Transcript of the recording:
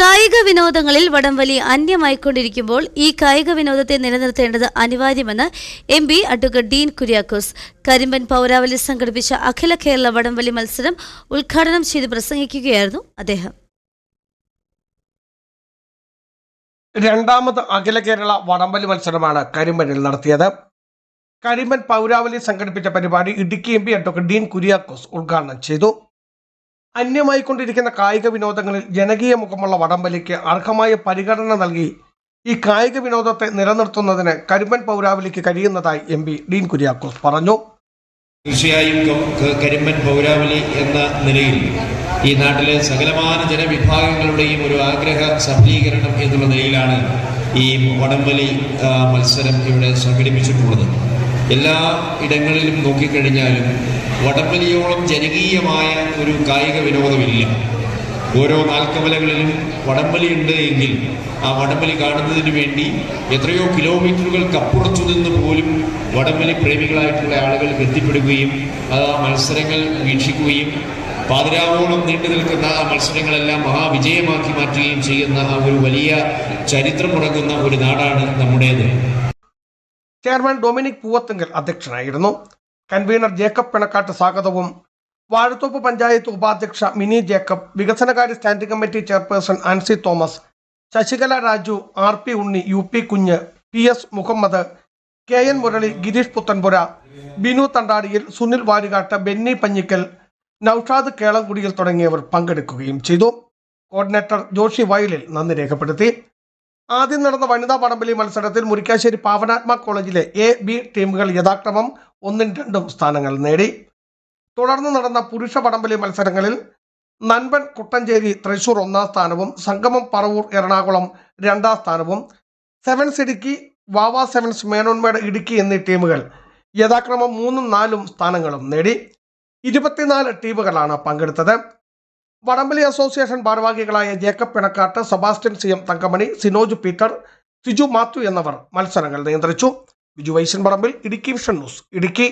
കായിക വിനോദങ്ങളിൽ വടംവലി അന്യമായിക്കൊണ്ടിരിക്കുമ്പോൾ ഈ കായിക വിനോദത്തെ നിലനിർത്തേണ്ടത് അനിവാര്യമെന്ന് M P advocate Dean Kuriakose. Karimban പൗരാവലി സംഘടിപ്പിച്ച അഖില കേരള വടംവലി മത്സരം ഉദ്ഘാടനം ചെയ്ത് പ്രസംഗിക്കുകയായിരുന്നു അദ്ദേഹം. രണ്ടാമത് അഖില കേരള വടംവലി മത്സരമാണ് കരിമ്പനിൽ നടത്തിയത്. കരിമ്പൻ പൗരാവലി സംഘടിപ്പിച്ച പരിപാടി Idukki M P advocate Dean Kuriakose ഉദ്ഘാടനം ചെയ്തു. അന്യമായിക്കൊണ്ടിരിക്കുന്ന കായിക വിനോദങ്ങളിൽ ജനകീയ മുഖമുള്ള വടംവലിക്ക് അർഹമായ പരിഗണന നൽകി ഈ കായിക വിനോദത്തെ നിലനിർത്തുന്നതിന് കരിമ്പൻ പൗരാവലിക്ക് കഴിയുന്നതായി എം പി ഡീൻ കുര്യാക്കോസ് പറഞ്ഞു. തീർച്ചയായും കരിമ്പൻ പൗരാവലി എന്ന നിലയിൽ ഈ നാട്ടിലെ സകലമാന ജനവിഭാഗങ്ങളുടെയും ഒരു ആഗ്രഹ സഫലീകരണം എന്നുള്ള നിലയിലാണ് ഈ വടംവലി മത്സരം ഇവിടെ സംഘടിപ്പിച്ചിട്ടുള്ളത്. എല്ലാ ഇടങ്ങളിലും നോക്കിക്കഴിഞ്ഞാലും വടംവലിയോളം ജനകീയമായ ഒരു കായിക വിനോദമില്ല. ഓരോ നാൽക്കമലകളിലും വടംവലി ഉണ്ട് എങ്കിൽ ആ വടംവലി കാണുന്നതിന് വേണ്ടി എത്രയോ കിലോമീറ്ററുകൾ കപ്പുറച്ചു നിന്ന് പോലും വടംവലി പ്രേമികളായിട്ടുള്ള ആളുകൾ എത്തിപ്പെടുകയും അത് ആ മത്സരങ്ങൾ വീക്ഷിക്കുകയും പാതിരാവോളം നീണ്ടു നിൽക്കുന്ന ആ മത്സരങ്ങളെല്ലാം മഹാവിജയമാക്കി മാറ്റുകയും ചെയ്യുന്ന ആ ഒരു വലിയ ചരിത്രമുറങ്ങുന്ന ഒരു നാടാണ് നമ്മുടേത്. ചെയർമാൻ ഡൊമിനിക് പൂവത്തുങ്കൽ അധ്യക്ഷനായിരുന്നു. കൺവീനർ ജേക്കബ് പിണക്കാട്ട് സ്വാഗതവും വാഴത്തോപ്പ് പഞ്ചായത്ത് ഉപാധ്യക്ഷ മിനി ജേക്കബ് വികസനകാര്യ standing committee chairperson Ancy Thomas Sasikala Raju R P Unni U P Kunju P S Muhammad K N Murali Gireesh Puthanpura Binu Thandadiyil Sunil Varikattu Benny Panjikkal Noushad Kelamkudiyil തുടങ്ങിയവർ പങ്കെടുക്കുകയും ചെയ്തു. Coordinator Joshi വയലിൽ നന്ദി രേഖപ്പെടുത്തി. ആദ്യം നടന്ന വനിതാ പടംപലി മത്സരത്തിൽ മുരിക്കാശ്ശേരി പാവനാത്മ കോളേജിലെ എ ബി ടീമുകൾ യഥാക്രമം ഒന്നും രണ്ടും സ്ഥാനങ്ങൾ നേടി. തുടർന്ന് നടന്ന പുരുഷ പടംപലി മത്സരങ്ങളിൽ നൻപൻ കുട്ടഞ്ചേരി തൃശൂർ ഒന്നാം സ്ഥാനവും സംഗമം പറവൂർ എറണാകുളം രണ്ടാം സ്ഥാനവും സെവൻസ് ഇടുക്കി വാവ സെവൻസ് മേനോന്മേട് ഇടുക്കി എന്നീ ടീമുകൾ യഥാക്രമം മൂന്നും നാലും സ്ഥാനങ്ങളും നേടി. ഇരുപത്തിനാല് ടീമുകളാണ് പങ്കെടുത്തത്. വടംവലി അസോസിയേഷൻ ഭാരവാഹികളായ ജേക്കബ് പിണക്കാട്ട് സെബാസ്റ്റ്യൻ സി എം തങ്കമണി സിനോജ് പീറ്റർ സിജു മാത്യു എന്നിവർ മത്സരങ്ങൾ നിയന്ത്രിച്ചു. Biju Vaishan Parambil Idukki vision news Idukki.